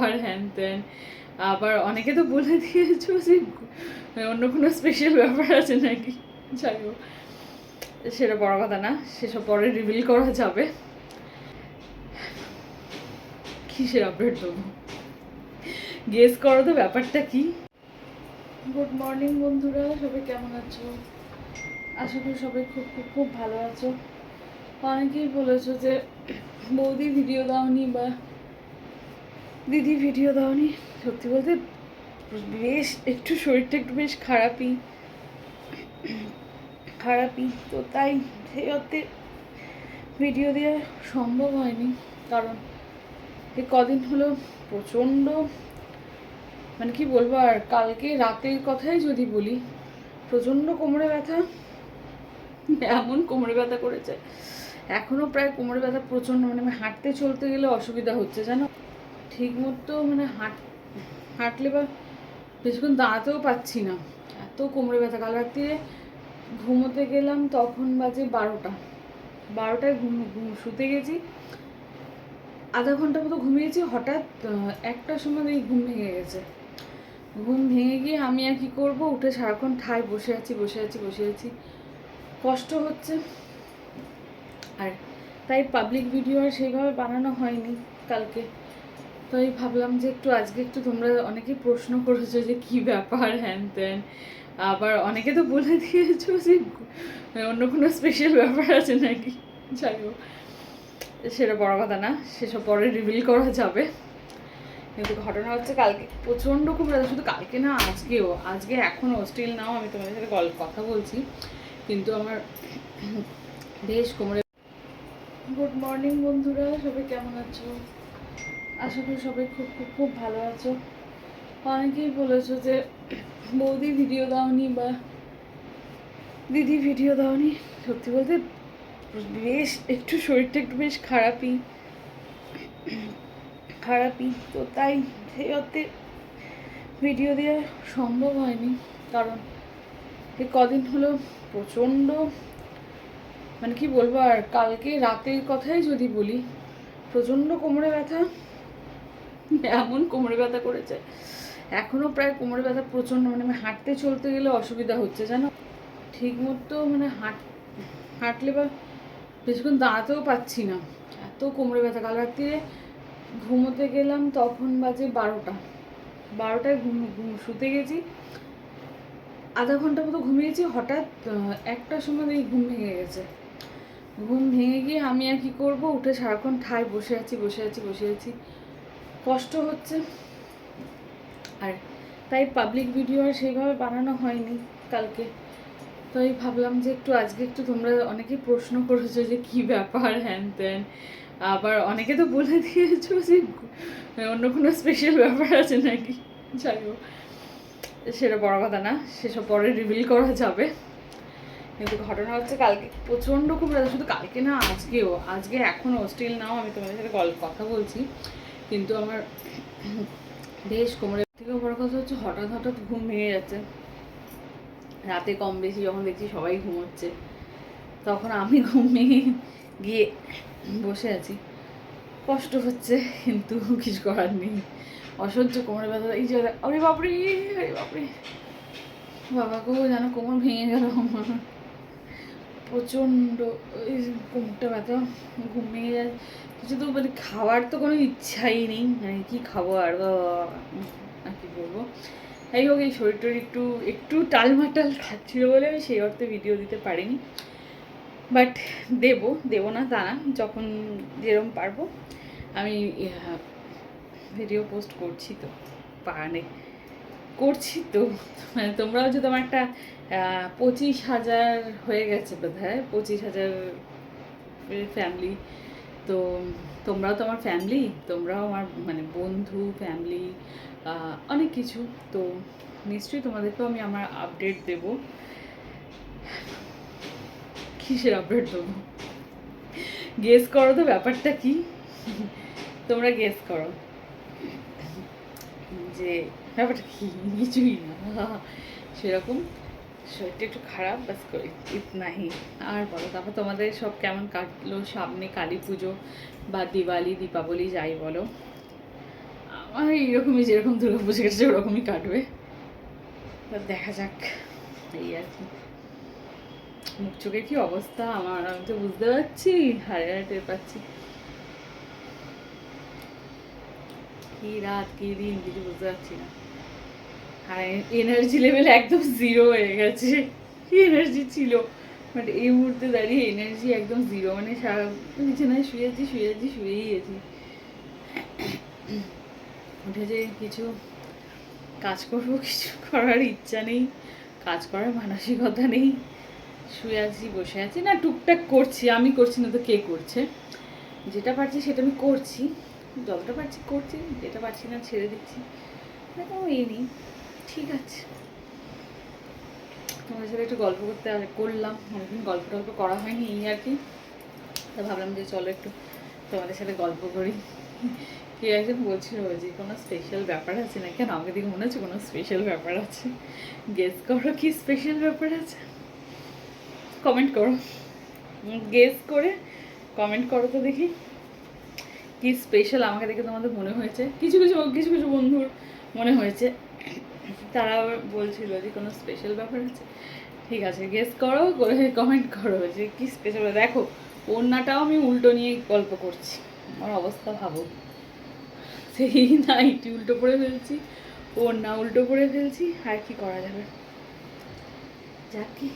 আর হ্যান ত্যান আবার অনেকে তো বলে দিয়েছ যে অন্য কোনো স্পেশাল ব্যাপার আছে নাকি? যাই হোক, সেটা বড় কথা না, সেসব পরে রিভিল করা যাবে। কিসের আপডেট দেবো? গেস করো তো ব্যাপারটা কি? গুড মর্নিং বন্ধুরা, সবাই কেমন আছো? আশা করি সবাই খুব খুব খুব ভালো আছো। অনেকেই বলেছ যে বৌদি ভিডিও দাওনি বা দিদি ভিডিও দাওনি, সত্যি বলতে বেশ, একটু শরীরটা একটু বেশ খারাপই। খারাপই, তো তাই সেই অর্থে ভিডিও দেওয়া সম্ভব হয়নি। কারণ এই কদিন হলো প্রচণ্ড মানে কি বলব, আর কালকে রাতের কথাই যদি বলি, প্রচণ্ড কোমরে ব্যথা, এমন কোমরে ব্যথা করেছে। এখনও প্রায় কোমরে ব্যথা প্রচণ্ড মানে আমি হাঁটতে চলতে গেলে অসুবিধা হচ্ছে, জানো? ঠিক মতো মানে হাঁট, হাঁটলে বা বেশিক্ষণ দাঁড়াতেও পাচ্ছি না। এত কোমরে ব্যথা। কাল রাত্রিরে ঘুমোতে গেলাম তখন বাজে বারোটা। বারোটায় ঘুম ঘুম, শুতে গেছি। আধা ঘণ্টা মতো ঘুমিয়েছি। হঠাৎ একটার সময় এই ঘুম ভেঙে গেছে। ঘুম ভেঙে গিয়ে আমি আর কি করব? উঠে সারাক্ষণ ঠায় বসে আছি বসে আছি বসে আছি। কষ্ট হচ্ছে। আর তাই পাবলিক ভিডিও আর সেইভাবে বানানো হয়নি কালকে। তাই ভাবলাম যে একটু আজকে একটু তোমরা অনেকে প্রশ্ন করেছ যে কি ব্যাপার হ্যান ত্যান আবার অনেকে তো বলে দিয়েছ যে অন্য কোনো স্পেশাল ব্যাপার আছে নাকি? যাই হোক, সেটা বড় কথা না, সেসব পরে রিভিল করা যাবে। কিন্তু ঘটনা হচ্ছে কালকে প্রচণ্ড খুব শুধু কালকে না, আজকেও, আজকে এখনও স্টিল নাও আমি তোমাদের সাথে কল কথা বলছি। কিন্তু আমার বেশ কোমরে গুড মর্নিং বন্ধুরা, সবাই কেমন আছো? আশা করি সবাই খুব খুব খুব ভালো আছো। অনেকেই বলেছ যে, বৌদি ভিডিও দাওনি বা দিদি ভিডিও দাওনি। সত্যি বলতে বেশ, একটু শরীরটা একটু বেশ খারাপই। খারাপই, তো তাই সেই অর্থে ভিডিও দেওয়া সম্ভব হয়নি। কারণ এই কদিন হলো প্রচণ্ড মানে কি বলব, আর কালকে রাতের কথাই যদি বলি, প্রচণ্ড কোমরে ব্যথা। এমন কোমরে ব্যথা করেছে। এখনও প্রায় কোমরে ব্যথা প্রচণ্ড মানে আমি হাঁটতে চলতে গেলে অসুবিধা হচ্ছে, জানো? ঠিক মতো মানে হাঁট, হাঁটলে বা বেশিক্ষণ দাঁড়াতেও পাচ্ছি না। এত কোমরে ব্যথা। কাল রাত্রিরে ঘুমোতে গেলাম, তখন বাজে বারোটা। বারোটায় ঘুম ঘুম শুতে গেছি। আধা ঘণ্টা মতো ঘুমিয়েছি, হঠাৎ একটার সময় এই ঘুম ভেঙে গেছে। ঘুম ভেঙে গিয়ে আমি আর কি করব? উঠে সারাক্ষণ ঠায় বসে আছি বসে আছি বসে আছি। কষ্ট হচ্ছে। আর তাই পাবলিক ভিডিও আর সেইভাবে বানানো হয়নি কালকে। তাই ভাবলাম যে একটু আজকে একটু তোমরা অনেকেই প্রশ্ন করেছ যে কি ব্যাপার হ্যান ত্যান আবার অনেকে তো বলে দিয়েছ যে অন্য কোনো স্পেশাল ব্যাপার আছে নাকি? যাই হোক, সেটা বড় কথা না, সেসব পরে রিভিল করা যাবে। কিন্তু ঘটনা হচ্ছে কালকে প্রচণ্ড খুব, শুধু কালকে না, আজকেও। আজকে এখনও স্টিল নাও, আমি তোমাদের সাথে কথা বলছি। কিন্তু আমার বেশ কোমরের থেকে বড় কথা হচ্ছে হঠাৎ হঠাৎ ঘুম ভেঙে যাচ্ছে। রাতে কম বেশি যখন দেখছি সবাই ঘুমোচ্ছে, তখন আমি ঘুম ভেঙে গিয়ে বসে আছি। কষ্ট হচ্ছে, কিন্তু কিছু করার নেই। অসহ্য কোমরে ব্যথা, এই যে, আরে বাপরে আরে বাপরে। বাবাকেও যেন কোমর ভেঙে গেল আমার। প্রচণ্ড যে কোমরটা ব্যথা ঘুম ভেঙে যায়। কিছু তো মানে খাওয়ার তো কোনো ইচ্ছাই নেই। মানে কী খাব আর আর কি বলব? যাই হোক, এই শরীরটার একটু একটু টালমাটাল খাচ্ছিল বলে আমি সেই অর্থে ভিডিও দিতে পারিনি। বাট দেবো দেবো না তা না, যখন যেরকম পারব। আমি ভিডিও পোস্ট করছি তো পারে করছি তো। মানে তোমরাও যে তোমার একটা পঁচিশ হাজার হয়ে গেছে বোধ হয় পঁচিশ হাজার ফ্যামিলি তো তোমরাও তো আমার ফ্যামিলি তোমরাও আমার মানে বন্ধু ফ্যামিলি অনেক কিছু। তো নিশ্চয়ই তোমাদেরকেও আমি আমার আপডেট দেবো। কিসের আপডেট দেবো? গেস করো তো ব্যাপারটা কি? তোমরা গেস করো। যে ব্যাপারটা কি? কিছুই না। সেরকম। শরীরটা একটু খারাপ বাস করে। নাহি। আর বলো, তারপর তোমাদের সব কেমন কাটলো? সামনে কালী পুজো বা দিওয়ালি, দীপাবলি, যাই বলো। আমার এইরকমই যেরকম দুর্গা পুজো কেটেছে, ওরকমই কাটবে। দেখা যাক। এই আর কি। মুখ চোখের কি অবস্থা? আমার আমি তো বুঝতে পারছি হারে হারে টের পাচ্ছি। কি রাত, কি দিন, কিছু বুঝতে পারছি না। আর এনার্জি লেভেল একদম জিরো হয়ে গেছে। কি এনার্জি ছিল? বাট এই মুহূর্তে দাঁড়িয়ে এনার্জি একদম জিরো মানে সারা বিছানায় শুয়েছি শুয়েছি শুয়েই গেছি উঠে যে কিছু কাজ করব, কিছু করার ইচ্ছা নেই, কাজ করার মানসিকতা নেই। শুয়ে আছি, বসে আছি। না, টুকটাক করছি, আমি করছি, না তো কে করছে? যেটা পারছি সেটা আমি করছি। যতটা পারছি করছি, যেটা পারছি না ছেড়ে দিচ্ছি। দেখো এই নেই। ঠিক আছে। তোমাদের সাথে একটু গল্প করতে করলাম। অনেকদিন গল্প টল্প করা হয়নি এই আর কি। তা ভাবলাম যে চলো একটু তোমাদের সাথে গল্প করি। কে একজন বলছিল, যে কোনো স্পেশাল ব্যাপার আছে না কেন? আমাকে দেখে মনে হচ্ছে কোনো স্পেশাল ব্যাপার আছে। গেস করো কি স্পেশাল ব্যাপার আছে? কমেন্ট করো। গেস করে কমেন্ট করো তো দেখি। কি স্পেশাল আমাকে দেখে তোমাদের মনে হয়েছে? কিছু কিছু কিছু কিছু বন্ধুর মনে হয়েছে। তারা বলছিল যে কোনো স্পেশাল ব্যাপার আছে। ঠিক আছে গেস করো, করে কমেন্ট করো যে কি স্পেশাল দেখো, ওড়নাটাও আমি উল্টো নিয়ে গল্প করছি। আমার অবস্থা ভাবো। সেই নাইটি উল্টো পরে ফেলছি, ওড়না উল্টো পরে ফেলছি, আর কি করা যাবে? যাক কি।